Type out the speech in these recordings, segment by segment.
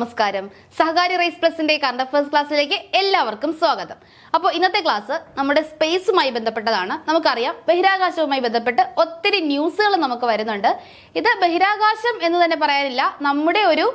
നമസ്കാരം. സഹകാരി റൈസ് പ്ലസിന്റെ current affairs ക്ലാസ്സിലേക്ക് എല്ലാവർക്കും സ്വാഗതം. അപ്പോൾ ഇന്നത്തെ ക്ലാസ് നമ്മുടെ സ്പേസുമായി ബന്ധപ്പെട്ടതാണ്. നമുക്കറിയാം ബഹിരാകാശവുമായി ബന്ധപ്പെട്ട് ഒത്തിരി ന്യൂസുകൾ നമുക്ക് വരുന്നുണ്ട്. ഇത് ബഹിരാകാശം എന്ന് തന്നെ പറയാനില്ല നമ്മുടെ ഒരു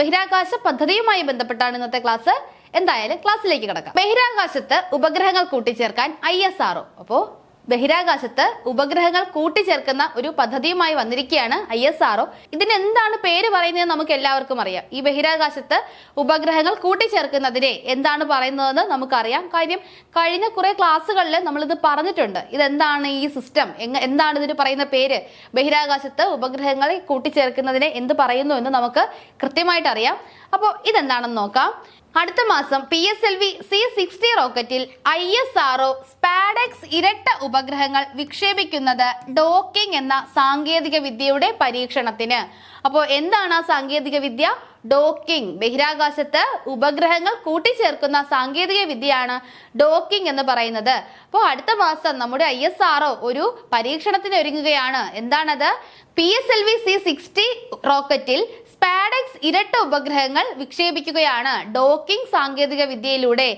ബഹിരാകാശ പദ്ധതിയുമായി ബന്ധപ്പെട്ടാണ് ഇന്നത്തെ ക്ലാസ് എന്തായാലും ക്ലാസ്സിലേക്ക് കിടക്കാം. ബഹിരാകാശത്ത് ഉപഗ്രഹങ്ങൾ കൂട്ടിച്ചേർക്കാൻ ഐ എസ് ആർഒ അപ്പോൾ ബഹിരാകാശത്ത് ഉപഗ്രഹങ്ങൾ കൂട്ടിച്ചേർക്കുന്ന ഒരു പദ്ധതിയുമായി വന്നിരിക്കുകയാണ് ഐ എസ് ആർഒ ഇതിന് എന്താണ് പേര് പറയുന്നത് നമുക്ക് എല്ലാവർക്കും അറിയാം. ഈ ബഹിരാകാശത്ത് ഉപഗ്രഹങ്ങൾ കൂട്ടിച്ചേർക്കുന്നതിനെ എന്താണ് പറയുന്നതെന്ന് നമുക്കറിയാം. കാര്യം കഴിഞ്ഞ കുറെ ക്ലാസ്സുകളിൽ നമ്മളിത് പറഞ്ഞിട്ടുണ്ട്. ഇതെന്താണ് ഈ സിസ്റ്റം? എന്താണ് ഇതിന് പറയുന്ന പേര്? ബഹിരാകാശത്ത് ഉപഗ്രഹങ്ങളെ കൂട്ടിച്ചേർക്കുന്നതിനെ എന്ത് പറയുന്നു എന്ന് നമുക്ക് കൃത്യമായിട്ട് അറിയാം അപ്പോൾ ഇതെന്താണെന്ന് നോക്കാം. അടുത്ത മാസം P S L V C sixty റോക്കറ്റിൽ I S R O SpaDeX ഇരട്ട ഉപഗ്രഹങ്ങൾ വിക്ഷേപിക്കുന്നത് ഡോക്കിംഗ് എന്ന സാങ്കേതിക വിദ്യയുടെ പരീക്ഷണത്തിന്. അപ്പോൾ എന്താണ് ആ സാങ്കേതിക വിദ്യ? ഡോക്കിംഗ് ബഹിരാകാശത്ത് ഉപഗ്രഹങ്ങൾ കൂട്ടിച്ചേർക്കുന്ന സാങ്കേതിക വിദ്യയാണ് ഡോക്കിംഗ് എന്ന് പറയുന്നത്. അപ്പോൾ അടുത്ത മാസം നമ്മുടെ ഐ എസ് ആർഒ ഒരു പരീക്ഷണത്തിന് ഒരുങ്ങുകയാണ്. എന്താണത്? P S L V C sixty റോക്കറ്റിൽ SpaDeX ഇരട്ട ഉപഗ്രഹങ്ങൾ വിക്ഷേപിക്കുകയാണ്. ഡോക്കിംഗ് സാങ്കേതിക വിദ്യയിലൂടെ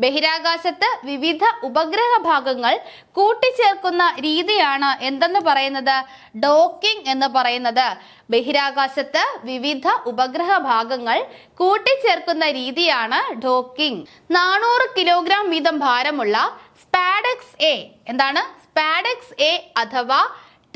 ബഹിരാകാശത്ത് വിവിധ ഉപഗ്രഹ ഭാഗങ്ങൾ കൂട്ടിച്ചേർക്കുന്ന രീതിയാണ് എന്തെന്ന് പറയുന്നത്? ഡോക്കിംഗ് എന്ന് പറയുന്നത്. ബഹിരാകാശത്ത് വിവിധ ഉപഗ്രഹ ഭാഗങ്ങൾ കൂട്ടിച്ചേർക്കുന്ന രീതിയാണ് ഡോക്കിംഗ്. നാനൂറ് കിലോഗ്രാം വീതം ഭാരമുള്ള സ്പാഡക്സ് എ. എന്താണ്? സ്പാഡക്സ് എ അഥവാ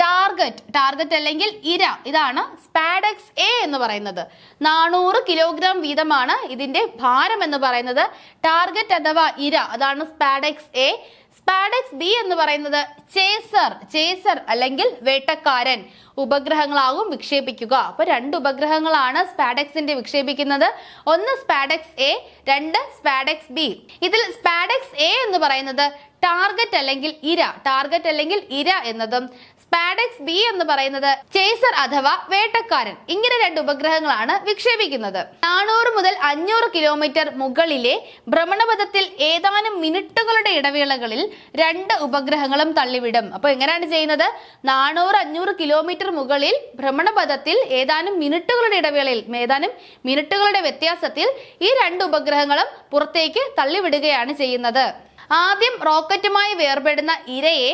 ടാർഗറ്റ് ടാർഗറ്റ് അല്ലെങ്കിൽ ഇര. ഇതാണ് സ്പാഡക്സ് എ എന്ന് പറയുന്നത്. നാനൂറ് കിലോഗ്രാം വീതമാണ് ഇതിന്റെ ഭാരം എന്ന് പറയുന്നത്. ടാർഗറ്റ് അഥവാ ഇര അതാണ് സ്പാഡക്സ് എ സ്പാഡക്സ് ബി എന്ന് പറയുന്നത് ചേസർ ചേസർ അല്ലെങ്കിൽ വേട്ടക്കാരൻ. ഉപഗ്രഹങ്ങളാകും വിക്ഷേപിക്കുക. അപ്പൊ രണ്ട് ഉപഗ്രഹങ്ങളാണ് സ്പാഡക്സിന്റെ വിക്ഷേപിക്കുന്നത്. ഒന്ന് സ്പാഡക്സ് എ രണ്ട് സ്പാഡക്സ് ബി ഇതിൽ സ്പാഡക്സ് എ എന്ന് പറയുന്നത് ടാർഗറ്റ് അല്ലെങ്കിൽ ഇര. ടാർഗറ്റ് അല്ലെങ്കിൽ ഇര എന്നതും സ്പാഡെക്സ് ബി എന്ന് പറയുന്നത് ചേസർ അഥവാ വേട്ടക്കാരൻ. ഇങ്ങനെ രണ്ട് ഉപഗ്രഹങ്ങളാണ് വിക്ഷേപിക്കുന്നത്. നാനൂറ് മുതൽ അഞ്ഞൂറ് കിലോമീറ്റർ മുകളിലെ ഭ്രമണപഥത്തിൽ ഏതാനും മിനിറ്റുകളുടെ ഇടവേളകളിൽ രണ്ട് ഉപഗ്രഹങ്ങളും തള്ളിവിടും. അപ്പൊ എങ്ങനെയാണ് ചെയ്യുന്നത്? നാനൂറ് അഞ്ഞൂറ് കിലോമീറ്റർ മുകളിൽ ഭ്രമണപഥത്തിൽ ഏതാനും മിനിറ്റുകളുടെ ഇടവേളയിൽ ഏതാനും മിനിറ്റുകളുടെ വ്യത്യാസത്തിൽ ഈ രണ്ട് ഉപഗ്രഹങ്ങളും പുറത്തേക്ക് തള്ളിവിടുകയാണ് ചെയ്യുന്നത്. ആദ്യം റോക്കറ്റുമായി വേർപെടുന്ന ഇരയെ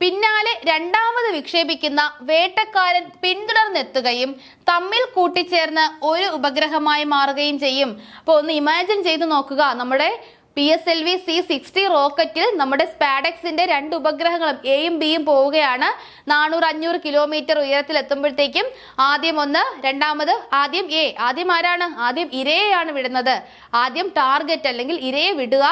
പിന്നാലെ രണ്ടാമത് വിക്ഷേപിക്കുന്ന വേട്ടക്കാരൻ പിന്തുടർന്നെത്തുകയും തമ്മിൽ കൂട്ടിച്ചേർന്ന് ഒരു ഉപഗ്രഹമായി മാറുകയും ചെയ്യും. അപ്പോൾ ഒന്ന് ഇമാജിൻ ചെയ്ത് നോക്കുക. നമ്മുടെ P S L V C sixty റോക്കറ്റിൽ നമ്മുടെ സ്പാഡക്സിന്റെ രണ്ട് ഉപഗ്രഹങ്ങളും എയും ബിയും പോവുകയാണ്. നാനൂറ് അഞ്ഞൂറ് കിലോമീറ്റർ ഉയരത്തിൽ എത്തുമ്പോഴത്തേക്കും ആദ്യം ഒന്ന് രണ്ടാമത് ആദ്യം എ ആദ്യം ആരാണ്? ആദ്യം ഇരയെയാണ് വിടുന്നത്. ആദ്യം ടാർഗറ്റ് അല്ലെങ്കിൽ ഇരയെ വിടുക.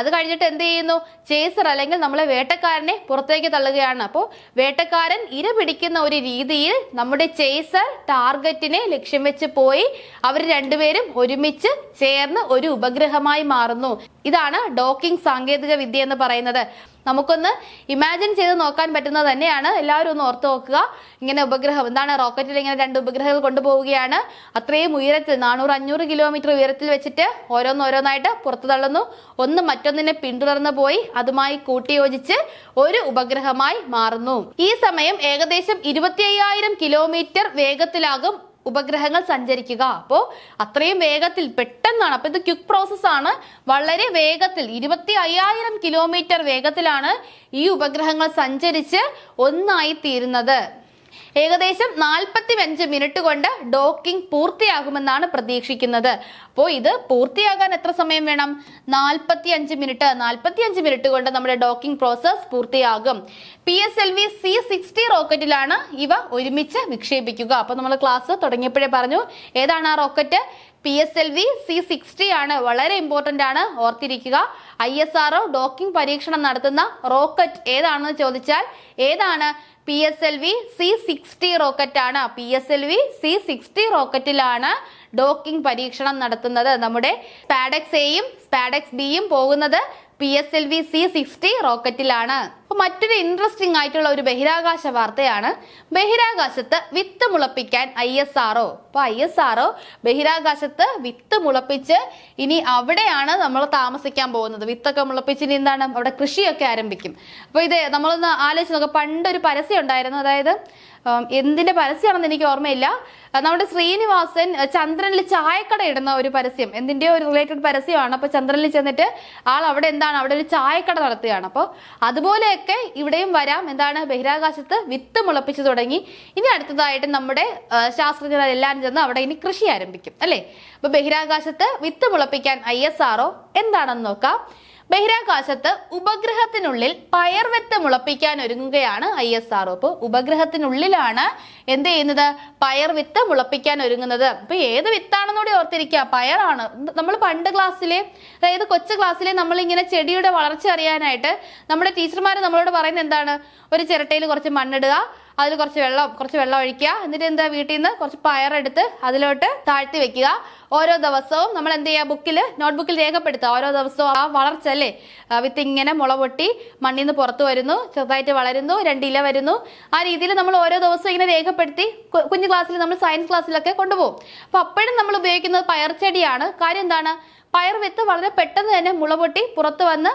അത് കഴിഞ്ഞിട്ട് എന്ത് ചെയ്യുന്നു? ചേസർ അല്ലെങ്കിൽ നമ്മളെ വേട്ടക്കാരനെ പുറത്തേക്ക് തള്ളുകയാണ്. അപ്പോൾ വേട്ടക്കാരൻ ഇര പിടിക്കുന്ന ഒരു രീതിയിൽ നമ്മുടെ ചേസർ ടാർഗറ്റിനെ ലക്ഷ്യം വെച്ച് പോയി. അവർ രണ്ടുപേരും ഒരുമിച്ച് ചേർന്ന് ഒരു ഉപഗ്രഹമായി മാറുന്നു. ഇതാണ് ഡോക്കിംഗ് സാങ്കേതിക വിദ്യ എന്ന് പറയുന്നത്. നമുക്കൊന്ന് ഇമാജിൻ ചെയ്ത് നോക്കാൻ പറ്റുന്നത് തന്നെയാണ്. എല്ലാവരും ഒന്ന് ഓർത്ത് നോക്കുക. ഇങ്ങനെ ഉപഗ്രഹം എന്താണ് റോക്കറ്റിൽ ഇങ്ങനെ രണ്ട് ഉപഗ്രഹങ്ങൾ കൊണ്ടുപോവുകയാണ്. അത്രയും ഉയരത്തിൽ നാനൂറ് അഞ്ഞൂറ് കിലോമീറ്റർ ഉയരത്തിൽ വെച്ചിട്ട് ഓരോന്നോരോന്നായിട്ട് പുറത്തു തള്ളുന്നു. ഒന്ന് മറ്റൊന്നിനെ പിന്തുടർന്ന് പോയി അതുമായി കൂട്ടിയോജിച്ച് ഒരു ഉപഗ്രഹമായി മാറുന്നു. ഈ സമയം ഏകദേശം ഇരുപത്തി കിലോമീറ്റർ വേഗത്തിലാകും ഉപഗ്രഹങ്ങൾ സഞ്ചരിക്കുക. അപ്പോൾ അത്രയും വേഗത്തിൽ പെട്ടെന്നാണ്. അപ്പോൾ ഇത് ക്വിക്ക് പ്രോസസ് ആണ്. വളരെ വേഗത്തിൽ ഇരുപത്തി അയ്യായിരം കിലോമീറ്റർ വേഗത്തിലാണ് ഈ ഉപഗ്രഹങ്ങൾ സഞ്ചരിച്ച് ഒന്നായി തീരുന്നത്. ഏകദേശം നാൽപ്പത്തി അഞ്ച് മിനിറ്റ് കൊണ്ട് ഡോക്കിംഗ് പൂർത്തിയാകുമെന്നാണ് പ്രതീക്ഷിക്കുന്നത്. അപ്പോൾ ഇത് പൂർത്തിയാകാൻ എത്ര സമയം വേണം? നാൽപ്പത്തി അഞ്ച് മിനിറ്റ്. നാൽപ്പത്തി അഞ്ച് മിനിറ്റ് കൊണ്ട് നമ്മുടെ ഡോക്കിംഗ് പ്രോസസ് പൂർത്തിയാകും. P S L V C sixty റോക്കറ്റിലാണ് ഇവ ഒരുമിച്ച് വിക്ഷേപിക്കുക. അപ്പോൾ നമ്മൾ ക്ലാസ് തുടങ്ങിയപ്പോഴേ പറഞ്ഞു ഏതാണ് ആ rocket? P S L V C sixty ആണ് വളരെ ഇമ്പോർട്ടന്റ് ആണ്. ഓർത്തിരിക്കുക. ഐ എസ് ആർ ഡോക്കിംഗ് പരീക്ഷണം നടത്തുന്ന റോക്കറ്റ് ഏതാണെന്ന് ചോദിച്ചാൽ ഏതാണ്? P S L V C sixty rocket ആണ്. P S L V C sixty റോക്കറ്റിലാണ് docking പരീക്ഷണം നടത്തുന്നത്. നമ്മുടെ സ്പാഡക്സ് എയും സ്പാഡക്സ് ബിയും പോകുന്നത് P S L V C sixty റോക്കറ്റിലാണ് അപ്പൊ മറ്റൊരു ഇൻട്രസ്റ്റിംഗ് ആയിട്ടുള്ള ഒരു ബഹിരാകാശ വാർത്തയാണ്. ബഹിരാകാശത്ത് വിത്ത് മുളപ്പിക്കാൻ ഐ എസ് ആർഒ അപ്പൊ ഐ എസ് ആർഒ ബഹിരാകാശത്ത് വിത്ത് മുളപ്പിച്ച് ഇനി അവിടെയാണ് നമ്മൾ താമസിക്കാൻ പോകുന്നത്. വിത്തൊക്കെ മുളപ്പിച്ച് ഇനി എന്താണ്? അവിടെ കൃഷിയൊക്കെ ആരംഭിക്കും. അപ്പൊ ഇത് നമ്മളൊന്ന് ആലോചിച്ച് നോക്കാം. പണ്ടൊരു പരസ്യം ഉണ്ടായിരുന്നു. അതായത് എന്തിന്റെ പരസ്യമാണെന്ന് എനിക്ക് ഓർമ്മയില്ല. നമ്മുടെ ശ്രീനിവാസൻ ചന്ദ്രനിൽ ചായക്കട ഇടുന്ന ഒരു പരസ്യം. എന്തിന്റെ ഒരു റിലേറ്റഡ് പരസ്യമാണ്. അപ്പൊ ചന്ദ്രനിൽ ചെന്നിട്ട് ആൾ അവിടെ എന്താണ്? അവിടെ ഒരു ചായക്കട നടത്തുകയാണ്. അപ്പോൾ അതുപോലെയൊക്കെ ഇവിടെയും വരാം. എന്താണ് ബഹിരാകാശത്ത് വിത്ത് മുളപ്പിച്ചു തുടങ്ങി. ഇനി അടുത്തതായിട്ട് നമ്മുടെ ശാസ്ത്രജ്ഞരെല്ലാം ചെന്ന് അവിടെ ഇനി കൃഷി ആരംഭിക്കും. അല്ലേ? അപ്പൊ ബഹിരാകാശത്ത് വിത്ത് മുളപ്പിക്കാൻ ഐ എസ് ആർഒ എന്താണെന്ന് നോക്കാം. ബഹിരാകാശത്ത് ഉപഗ്രഹത്തിനുള്ളിൽ പയർവെത്ത് മുളപ്പിക്കാൻ ഒരുങ്ങുകയാണ് ഐ എസ് ആർ അപ്പോൾ ഉപഗ്രഹത്തിനുള്ളിലാണ് എന്ത് ചെയ്യുന്നത്? പയർവിത്ത് മുളപ്പിക്കാൻ ഒരുങ്ങുന്നത്. അപ്പൊ ഏത് വിത്താണെന്നൂടെ ഓർത്തിരിക്കുക. പയറാണ്. നമ്മൾ പണ്ട് ക്ലാസ്സിലെ അതായത് കൊച്ചു ക്ലാസ്സിലെ നമ്മൾ ഇങ്ങനെ ചെടിയുടെ വളർച്ച അറിയാനായിട്ട് നമ്മുടെ ടീച്ചർമാർ നമ്മളോട് പറയുന്നത് എന്താണ്? ഒരു ചിരട്ടയിൽ കുറച്ച് മണ്ണിടുക അതിൽ കുറച്ച് വെള്ളം കുറച്ച് വെള്ളം ഒഴിക്കുക. എന്നിട്ട് എന്താ വീട്ടിൽ നിന്ന് കുറച്ച് പയറെടുത്ത് അതിലോട്ട് താഴ്ത്തി വെക്കുക. ഓരോ ദിവസവും നമ്മൾ എന്ത് ചെയ്യുക? ബുക്കിൽ നോട്ട്ബുക്കിൽ രേഖപ്പെടുത്തുക. ഓരോ ദിവസവും ആ വളർച്ച അല്ലേ? വിത്ത് ഇങ്ങനെ മുള പൊട്ടി മണ്ണിൽ നിന്ന് പുറത്തു വരുന്നു ചെറുതായിട്ട് വളരുന്നു രണ്ട് ഇല വരുന്നു. ആ രീതിയിൽ നമ്മൾ ഓരോ ദിവസവും ഇങ്ങനെ രേഖപ്പെടുത്തി കുഞ്ഞു ക്ലാസ്സിൽ നമ്മൾ സയൻസ് ക്ലാസ്സിലൊക്കെ കൊണ്ടുപോകും. അപ്പൊ അപ്പോഴും നമ്മൾ ഉപയോഗിക്കുന്നത് പയർ ചെടിയാണ്. കാര്യം എന്താണ്? പയർ വിത്ത് വളരെ പെട്ടെന്ന് തന്നെ മുള പൊട്ടി പുറത്തു വന്ന്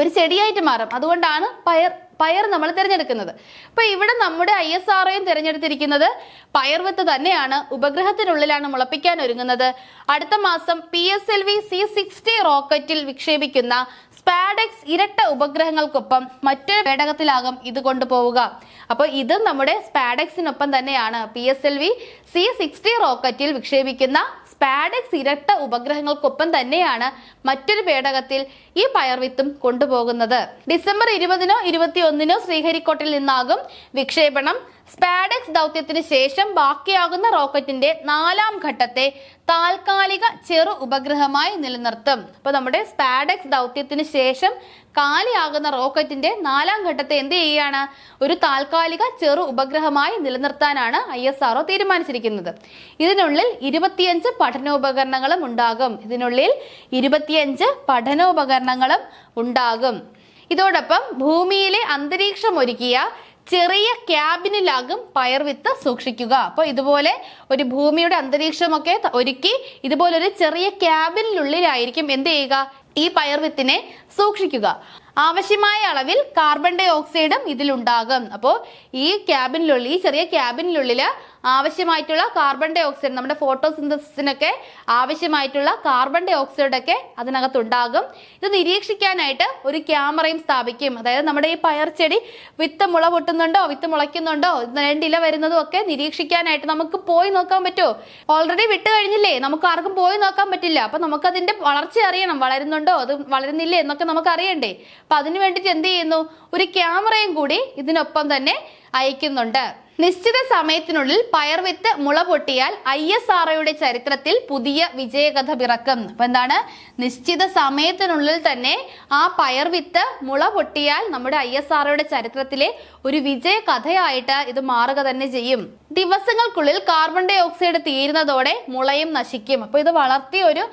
ഒരു ചെടിയായിട്ട് മാറും. അതുകൊണ്ടാണ് പയർ പയർ നമ്മൾ തിരഞ്ഞെടുക്കുന്നത്. അപ്പൊ ഇവിടെ നമ്മുടെ ഐ എസ് ആർ ഒയും തിരഞ്ഞെടുത്തിരിക്കുന്നത് പയർ വിത്ത് തന്നെയാണ്. ഉപഗ്രഹത്തിനുള്ളിലാണ് മുളപ്പിക്കാൻ ഒരുങ്ങുന്നത്. അടുത്ത മാസം P S L V C sixty റോക്കറ്റിൽ വിക്ഷേപിക്കുന്ന സ്പാഡെക്സ് ഇരട്ട ഉപഗ്രഹങ്ങൾക്കൊപ്പം മറ്റൊരു പേടകത്തിലാകും ഇത് കൊണ്ടുപോവുക. അപ്പോൾ ഇത് നമ്മുടെ സ്പാഡെക്സിനൊപ്പം തന്നെയാണ് P S L V C sixty റോക്കറ്റിൽ വിക്ഷേപിക്കുന്ന സ്പാഡെക്സ് ഇരട്ട ഉപഗ്രഹങ്ങൾക്കൊപ്പം തന്നെയാണ് മറ്റൊരു പേടകത്തിൽ ഈ പയർവിത്തും കൊണ്ടുപോകുന്നത്. ഡിസംബർ ഇരുപതിനോ ഇരുപത്തിയൊന്നിനോ ശ്രീഹരിക്കോട്ടിൽ നിന്നാകും വിക്ഷേപണം. സ്പാഡെക്സ് ദൗത്യത്തിന് ശേഷം ബാക്കിയാകുന്ന റോക്കറ്റിന്റെ നാലാം ഘട്ടത്തെ താൽക്കാലിക ചെറു ഉപഗ്രഹമായി നിലനിർത്തും. അപ്പോൾ നമ്മുടെ സ്പാഡക്സ് ദൗത്യത്തിന് ശേഷം കാലിയാകുന്ന റോക്കറ്റിന്റെ നാലാം ഘട്ടത്തെ എന്ത് ചെയ്യുകയാണ് ഒരു താൽക്കാലിക ചെറു ഉപഗ്രഹമായി നിലനിർത്താനാണ് ഐ എസ് ആർഒ തീരുമാനിച്ചിരിക്കുന്നത്. ഇതിനുള്ളിൽ ഇരുപത്തിയഞ്ച് പഠനോപകരണങ്ങളും ഉണ്ടാകും. ഇതിനുള്ളിൽ ഇരുപത്തിയഞ്ച് പഠനോപകരണങ്ങളും ഉണ്ടാകും. ഇതോടൊപ്പം ഭൂമിയിലെ അന്തരീക്ഷം ഒരുക്കിയ ചെറിയ ക്യാബിനിലാകും പയർവിത്ത് സൂക്ഷിക്കുക. അപ്പോൾ ഇതുപോലെ ഒരു ഭൂമിയുടെ അന്തരീക്ഷമൊക്കെ ഒരുക്കി ഇതുപോലെ ഒരു ചെറിയ ക്യാബിനുള്ളിലായിരിക്കും എന്ത് ചെയ്യുക? ഈ പയർ വിത്തിനെ സൂക്ഷിക്കുക. ആവശ്യമായ അളവിൽ കാർബൺ ഡൈ ഓക്സൈഡും ഇതിലുണ്ടാകും. അപ്പോൾ ഈ ക്യാബിനുള്ളിൽ ഈ ചെറിയ ക്യാബിനുള്ളിൽ ആവശ്യമായിട്ടുള്ള കാർബൺ ഡൈ ഓക്സൈഡ് നമ്മുടെ ഫോട്ടോസിന്തസിനൊക്കെ ആവശ്യമായിട്ടുള്ള കാർബൺ ഡൈ ഓക്സൈഡൊക്കെ അതിനകത്തുണ്ടാകും. ഇത് നിരീക്ഷിക്കാനായിട്ട് ഒരു ക്യാമറയും സ്ഥാപിക്കും. അതായത് നമ്മുടെ ഈ പയർച്ചെടി ചെടി വിത്ത് മുള പൊട്ടുന്നുണ്ടോ വിത്ത് മുളയ്ക്കുന്നുണ്ടോ രണ്ടില വരുന്നതും ഒക്കെ നിരീക്ഷിക്കാനായിട്ട് നമുക്ക് പോയി നോക്കാൻ പറ്റുമോ? ഓൾറെഡി വിട്ട് കഴിഞ്ഞില്ലേ? നമുക്ക് ആർക്കും പോയി നോക്കാൻ പറ്റില്ല. അപ്പൊ നമുക്ക് അതിന്റെ വളർച്ച അറിയണം. വളരുന്നുണ്ടോ? അത് വളരുന്നില്ലേ എന്നൊക്കെ നമുക്ക് അറിയണ്ടേ. അപ്പൊ അതിനു വേണ്ടിയിട്ട് എന്ത് ചെയ്യുന്നു? ഒരു ക്യാമറയും കൂടി ഇതിനൊപ്പം തന്നെ അയക്കുന്നുണ്ട്. നിശ്ചിത സമയത്തിനുള്ളിൽ പയർവിത്ത് മുള പൊട്ടിയാൽ ഐ എസ് ആർഒയുടെ ചരിത്രത്തിൽ പുതിയ വിജയകഥ പിറക്കും. അപ്പൊ എന്താണ്? നിശ്ചിത സമയത്തിനുള്ളിൽ തന്നെ ആ പയർവിത്ത് മുള പൊട്ടിയാൽ നമ്മുടെ ഐ എസ് ആർഒയുടെ ചരിത്രത്തിലെ ഒരു വിജയകഥയായിട്ട് ഇത് മാറുക തന്നെ ചെയ്യും. ദിവസങ്ങൾക്കുള്ളിൽ കാർബൺ ഡൈ ഓക്സൈഡ് തീരുന്നതോടെ മുളയും നശിക്കും. അപ്പൊ ഇത് വളർത്തിയ ഒരു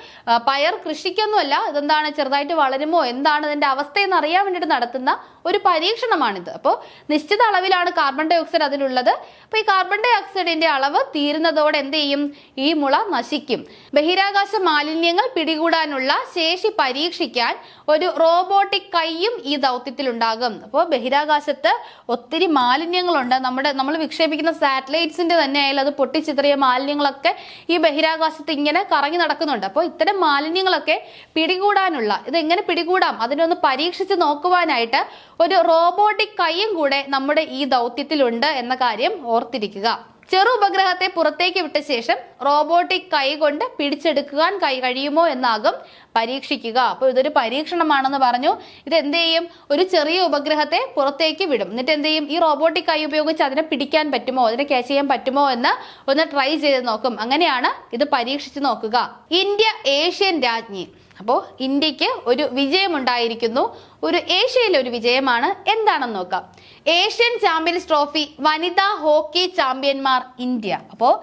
പയർ കൃഷിക്കൊന്നുമല്ല. ഇതെന്താണ്? ചെറുതായിട്ട് വളരുമോ? എന്താണ് ഇതിന്റെ അവസ്ഥയെന്ന് അറിയാൻ വേണ്ടിയിട്ട് നടത്തുന്ന ഒരു പരീക്ഷണമാണിത്. അപ്പോൾ നിശ്ചിത അളവിലാണ് കാർബൺ ഡൈ ഓക്സൈഡ് അതിലുള്ളത്. അപ്പോൾ ഈ കാർബൺ ഡൈ ഓക്സൈഡിന്റെ അളവ് തീരുന്നതോടെ എന്ത് ചെയ്യും? ഈ മുള നശിക്കും. ബഹിരാകാശ മാലിന്യങ്ങൾ പിടികൂടാനുള്ള ശേഷി പരീക്ഷിക്കാൻ ഒരു റോബോട്ടിക് കൈയും ഈ ദൗത്യത്തിൽ ഉണ്ടാകും അപ്പോൾ ബഹിരാകാശത്ത് ഒത്തിരി മാലിന്യങ്ങളുണ്ട്. നമ്മുടെ നമ്മൾ വിക്ഷേപിക്കുന്ന സാറ്റലൈറ്റ്സിന്റെ തന്നെ ആയാലും അത് പൊട്ടിച്ചിതറിയ മാലിന്യങ്ങളൊക്കെ ഈ ബഹിരാകാശത്ത് ഇങ്ങനെ കറങ്ങി നടക്കുന്നുണ്ട്. അപ്പോൾ ഇത്തരം മാലിന്യങ്ങളൊക്കെ പിടികൂടാനുള്ള ഇത് എങ്ങനെ പിടികൂടാം? അതിനൊന്ന് പരീക്ഷിച്ച് നോക്കുവാനായിട്ട് ഒരു റോബോട്ടിക് കൈയും കൂടെ നമ്മുടെ ഈ ദൗത്യത്തിലുണ്ട് എന്ന കാര്യം ഓർത്തിരിക്കുക. ചെറു ഉപഗ്രഹത്തെ പുറത്തേക്ക് വിട്ട ശേഷം റോബോട്ടിക് കൈ കൊണ്ട് പിടിച്ചെടുക്കുവാൻ കൈ കഴിയുമോ എന്നാകും പരീക്ഷിക്കുക. അപ്പോൾ ഇതൊരു പരീക്ഷണമാണെന്ന് പറഞ്ഞു. ഇത് എന്ത് ചെയ്യും ഒരു ചെറിയ ഉപഗ്രഹത്തെ പുറത്തേക്ക് വിടും. എന്നിട്ട് എന്ത് ചെയ്യും ഈ റോബോട്ടിക് കൈ ഉപയോഗിച്ച് അതിനെ പിടിക്കാൻ പറ്റുമോ? അതിനെ ക്യാച്ച് ചെയ്യാൻ പറ്റുമോ എന്ന് ഒന്ന് ട്രൈ ചെയ്ത് നോക്കും. അങ്ങനെയാണ് ഇത് പരീക്ഷിച്ച് നോക്കുക. ഇന്ത്യ ഏഷ്യൻ രാജ്ഞി. അപ്പോൾ ഇന്ത്യയ്ക്ക് ഒരു വിജയമുണ്ടായിരിക്കുന്നു. ഒരു ഏഷ്യയിൽ ഒരു വിജയമാണ്. എന്താണെന്ന് നോക്കാം. ഏഷ്യൻ ചാമ്പ്യൻസ് ട്രോഫി വനിതാ ഹോക്കി ചാമ്പ്യന്മാർ ഇന്ത്യ. അപ്പോൾ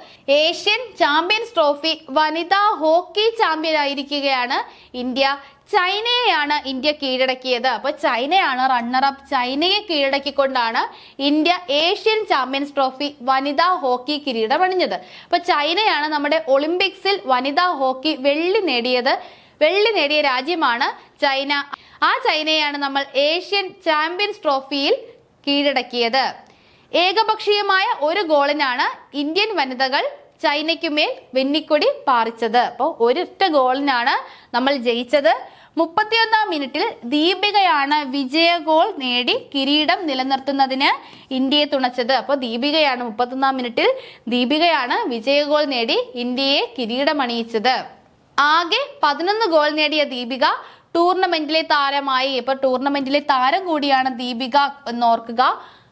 ഏഷ്യൻ ചാമ്പ്യൻസ് ട്രോഫി വനിതാ ഹോക്കി ചാമ്പ്യൻ ആയിരിക്കുകയാണ് ഇന്ത്യ. ചൈനയെയാണ് ഇന്ത്യ കീഴടക്കിയത്. അപ്പൊ ചൈനയാണ് റണ്ണർ അപ്പ് ചൈനയെ കീഴടക്കിക്കൊണ്ടാണ് ഇന്ത്യ ഏഷ്യൻ ചാമ്പ്യൻസ് ട്രോഫി വനിതാ ഹോക്കി കിരീടം അണിഞ്ഞത്. അപ്പൊ ചൈനയാണ് നമ്മുടെ ഒളിമ്പിക്സിൽ വനിതാ ഹോക്കി വെള്ളി നേടിയത്. വെള്ളി നേടിയ രാജ്യമാണ് ചൈന. ആ ചൈനയാണ് നമ്മൾ ഏഷ്യൻ ചാമ്പ്യൻസ് ട്രോഫിയിൽ കീഴടക്കിയത്. ഏകപക്ഷീയമായ ഒരു ഗോളിനാണ് ഇന്ത്യൻ വനിതകൾ ചൈനയ്ക്കുമേൽ വെന്നിക്കൊടി പാറിച്ചത്. അപ്പോൾ ഒരൊറ്റ ഗോളിനാണ് നമ്മൾ ജയിച്ചത്. മുപ്പത്തിയൊന്നാം മിനിറ്റിൽ ദീപികയാണ് വിജയ ഗോൾ നേടി കിരീടം നിലനിർത്തുന്നതിന് ഇന്ത്യയെ തുണച്ചത്. അപ്പോൾ ദീപികയാണ് മുപ്പത്തൊന്നാം മിനിറ്റിൽ ദീപികയാണ് വിജയ ഗോൾ നേടി ഇന്ത്യയെ കിരീടമണിയിച്ചത്. ആകെ പതിനൊന്ന് ഗോൾ നേടിയ ദീപിക ടൂർണമെന്റിലെ താരമായി. ഇപ്പൊ ടൂർണമെന്റിലെ താരം കൂടിയാണ് ദീപിക എന്നോർക്കുക.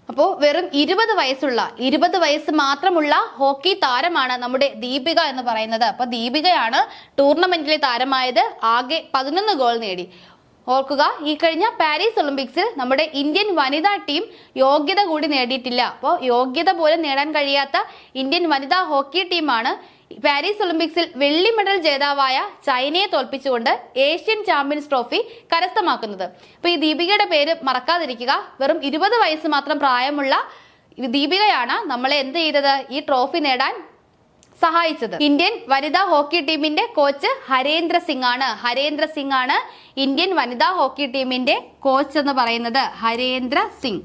അപ്പോൾ വെറും ഇരുപത് വയസ്സുള്ള ഇരുപത് വയസ്സ് മാത്രമുള്ള ഹോക്കി താരമാണ് നമ്മുടെ ദീപിക എന്ന് പറയുന്നത്. അപ്പൊ ദീപികയാണ് ടൂർണമെന്റിലെ താരമായത്. ആകെ പതിനൊന്ന് ഗോൾ നേടി. ഓർക്കുക ഈ കഴിഞ്ഞ പാരീസ് ഒളിമ്പിക്സിൽ നമ്മുടെ ഇന്ത്യൻ വനിതാ ടീം യോഗ്യത കൂടി നേടിയിട്ടില്ല. അപ്പോൾ യോഗ്യത പോലും നേടാൻ കഴിയാത്ത ഇന്ത്യൻ വനിതാ ഹോക്കി ടീമാണ് പാരീസ് ഒളിമ്പിക്സിൽ വെള്ളി മെഡൽ ജേതാവായ ചൈനയെ തോൽപ്പിച്ചുകൊണ്ട് ഏഷ്യൻ ചാമ്പ്യൻസ് ട്രോഫി കരസ്ഥമാക്കുന്നത്. അപ്പൊ ഈ ദീപികയുടെ പേര് മറക്കാതിരിക്കുക. വെറും ഇരുപത് വയസ്സ് മാത്രം പ്രായമുള്ള ദീപികയാണ് നമ്മളെ എന്ത് ചെയ്തത്? ഈ ട്രോഫി നേടാൻ സഹായിച്ചത്. ഇന്ത്യൻ വനിതാ ഹോക്കി ടീമിന്റെ കോച്ച് ഹരേന്ദ്ര സിംഗ് ആണ് ഹരേന്ദ്ര സിംഗ് ആണ് ഇന്ത്യൻ വനിതാ ഹോക്കി ടീമിന്റെ കോച്ച് എന്ന് പറയുന്നത് ഹരേന്ദ്ര സിംഗ്.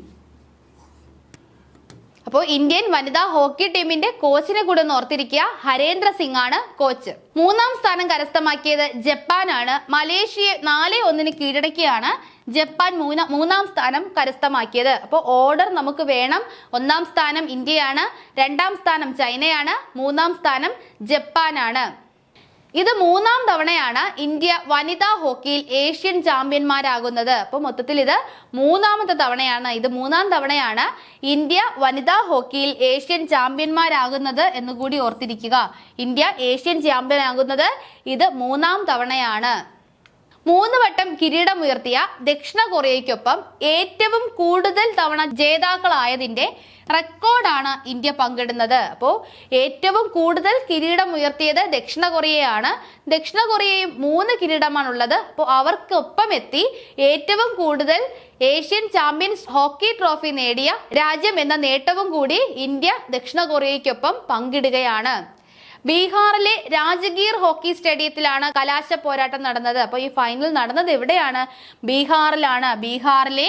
അപ്പോൾ ഇന്ത്യൻ വനിതാ ഹോക്കി ടീമിന്റെ കോച്ചിനെ കൂടെ ഓർത്തിരിക്കുക. ഹരേന്ദ്ര സിംഗ് ആണ് കോച്ച്. മൂന്നാം സ്ഥാനം കരസ്ഥമാക്കിയത് ജപ്പാനാണ്. മലേഷ്യയെ നാല് ഒന്നിന് കീഴടക്കിയാണ് ജപ്പാൻ മൂന്ന മൂന്നാം സ്ഥാനം കരസ്ഥമാക്കിയത്. അപ്പോൾ ഓർഡർ നമുക്ക് വേണം. ഒന്നാം സ്ഥാനം ഇന്ത്യയാണ് രണ്ടാം സ്ഥാനം ചൈനയാണ് മൂന്നാം സ്ഥാനം ജപ്പാനാണ്. ഇത് മൂന്നാം തവണയാണ് ഇന്ത്യ വനിതാ ഹോക്കിയിൽ ഏഷ്യൻ ചാമ്പ്യന്മാരാകുന്നത്. അപ്പോൾ മൊത്തത്തിൽ ഇത് മൂന്നാമത്തെ തവണയാണ്. ഇത് മൂന്നാം തവണയാണ് ഇന്ത്യ വനിതാ ഹോക്കിയിൽ ഏഷ്യൻ ചാമ്പ്യന്മാരാകുന്നത് എന്ന് കൂടി ഓർത്തിരിക്കുക. ഇന്ത്യ ഏഷ്യൻ ചാമ്പ്യൻ ആകുന്നത് ഇത് മൂന്നാം തവണയാണ്. മൂന്ന് വട്ടം കിരീടമുയർത്തിയ ദക്ഷിണ കൊറിയയ്ക്കൊപ്പം ഏറ്റവും കൂടുതൽ തവണ ജേതാക്കളായതിന്റെ റെക്കോർഡാണ് ഇന്ത്യ പങ്കിടുന്നത്. അപ്പോൾ ഏറ്റവും കൂടുതൽ കിരീടം ഉയർത്തിയത് ദക്ഷിണ കൊറിയയാണ്. ദക്ഷിണ കൊറിയയും മൂന്ന് കിരീടമാണുള്ളത്. അപ്പോൾ അവർക്കൊപ്പം എത്തി ഏറ്റവും കൂടുതൽ ഏഷ്യൻ ചാമ്പ്യൻസ് ഹോക്കി ട്രോഫി നേടിയ രാജ്യം എന്ന നേട്ടവും കൂടി ഇന്ത്യ ദക്ഷിണ കൊറിയയ്ക്കൊപ്പം പങ്കിടുകയാണ്. ബീഹാറിലെ രാജഗീർ ഹോക്കി സ്റ്റേഡിയത്തിലാണ് കലാശ പോരാട്ടം നടന്നത്. അപ്പോൾ ഈ ഫൈനൽ നടന്നത് എവിടെയാണ്? ബീഹാറിലാണ്. ബീഹാറിലെ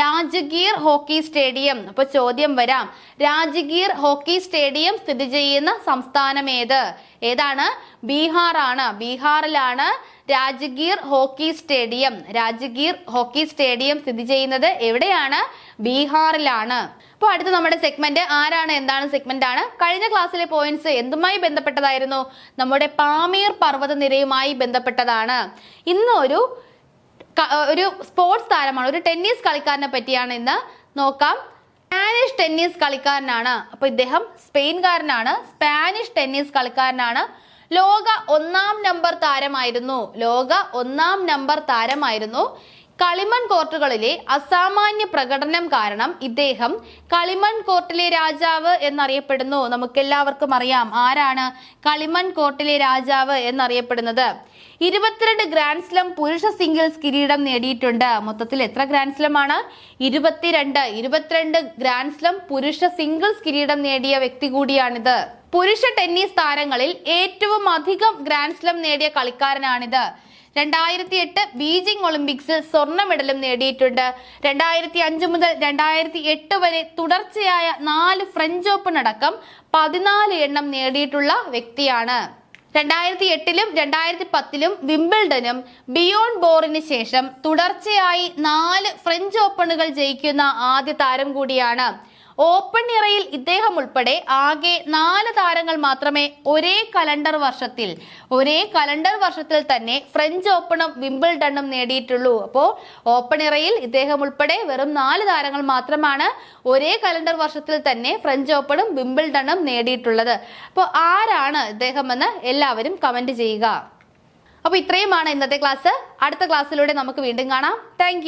രാജഗീർ ഹോക്കി സ്റ്റേഡിയം. അപ്പോൾ ചോദ്യം വരാം. രാജഗീർ ഹോക്കി സ്റ്റേഡിയം സ്ഥിതി ചെയ്യുന്ന സംസ്ഥാനം ഏത്? ഏതാണ്? ബീഹാറാണ്. ബീഹാറിലാണ് Rajgir hockey stadium. Rajgir hockey stadium സ്ഥിതി ചെയ്യുന്നത് എവിടെയാണ്? ബീഹാറിലാണ്. അപ്പോൾ അടുത്ത നമ്മുടെ സെഗ്മെന്റ് ആരാണ് എന്താണ് സെഗ്മെന്റ് ആണ്. കഴിഞ്ഞ ക്ലാസ്സിലെ പോയിന്റ്സ് എന്തുമായി ബന്ധപ്പെട്ടതായിരുന്നു? നമ്മുടെ പാമീർ പർവത നിരയുമായി ബന്ധപ്പെട്ടതാണ്. ഇന്ന് ഒരു ഒരു സ്പോർട്സ് താരമാണ് ഒരു ടെന്നീസ് കളിക്കാരനെ പറ്റിയാണ് ഇന്ന് നോക്കാം. സ്പാനിഷ് ടെന്നീസ് കളിക്കാരനാണ്. അപ്പൊ ഇദ്ദേഹം സ്പെയിൻകാരനാണ്. സ്പാനിഷ് ടെന്നീസ് കളിക്കാരനാണ്. ലോക ഒന്നാം നമ്പർ താരമായിരുന്നു. ലോക ഒന്നാം നമ്പർ താരമായിരുന്നു. കളിമൺ കോർട്ടുകളിലെ അസാമാന്യ പ്രകടനം കാരണം ഇദ്ദേഹം കളിമൺ കോർട്ടിലെ രാജാവ് എന്നറിയപ്പെടുന്നു. നമുക്കെല്ലാവർക്കും അറിയാം ആരാണ് കളിമൺ കോർട്ടിലെ രാജാവ് എന്നറിയപ്പെടുന്നത്. ഇരുപത്തിരണ്ട് ഗ്രാൻഡ് സ്ലം പുരുഷ സിംഗിൾസ് കിരീടം നേടിയിട്ടുണ്ട്. മൊത്തത്തിൽ എത്ര ഗ്രാൻഡ് സ്ലം ആണ്? ഇരുപത്തിരണ്ട്. ഇരുപത്തിരണ്ട് ഗ്രാൻഡ് സ്ലം പുരുഷ സിംഗിൾസ് കിരീടം നേടിയ വ്യക്തി കൂടിയാണിത്. പുരുഷ ടെന്നീസ് താരങ്ങളിൽ ഏറ്റവും അധികം ഗ്രാൻഡ് സ്ലം നേടിയ കളിക്കാരനാണിത്. രണ്ടായിരത്തി എട്ട് ബീജിംഗ് ഒളിമ്പിക്സിൽ സ്വർണ മെഡലും നേടിയിട്ടുണ്ട്. രണ്ടായിരത്തി അഞ്ച് മുതൽ രണ്ടായിരത്തി എട്ട് വരെ തുടർച്ചയായ നാല് ഫ്രഞ്ച് ഓപ്പൺ അടക്കം പതിനാല് എണ്ണം നേടിയിട്ടുള്ള വ്യക്തിയാണ്. രണ്ടായിരത്തി എട്ടിലും രണ്ടായിരത്തി പത്തിലും വിംബിൾഡനും ബിയോൺ ബോറിന് ശേഷം തുടർച്ചയായി നാല് ഫ്രഞ്ച് ഓപ്പണുകൾ ജയിക്കുന്ന ആദ്യ താരം കൂടിയാണ്. ഓപ്പൺ ഇറയിൽ ഇദ്ദേഹം ഉൾപ്പെടെ ആകെ നാല് താരങ്ങൾ മാത്രമേ ഒരേ കലണ്ടർ വർഷത്തിൽ ഒരേ കലണ്ടർ വർഷത്തിൽ തന്നെ ഫ്രഞ്ച് ഓപ്പണും വിംബിൾഡണും നേടിയിട്ടുള്ളൂ. അപ്പോൾ ഓപ്പൺ ഇറയിൽ ഇദ്ദേഹം ഉൾപ്പെടെ വെറും നാല് താരങ്ങൾ മാത്രമാണ് ഒരേ കലണ്ടർ വർഷത്തിൽ തന്നെ ഫ്രഞ്ച് ഓപ്പണും വിംബിൾഡണും നേടിയിട്ടുള്ളത്. അപ്പോൾ ആരാണ് ഇദ്ദേഹമെന്ന് എല്ലാവരും കമന്റ് ചെയ്യുക. അപ്പോൾ ഇത്രയുമാണ് ഇന്നത്തെ ക്ലാസ്. അടുത്ത ക്ലാസ്സിലൂടെ നമുക്ക് വീണ്ടും കാണാം. താങ്ക്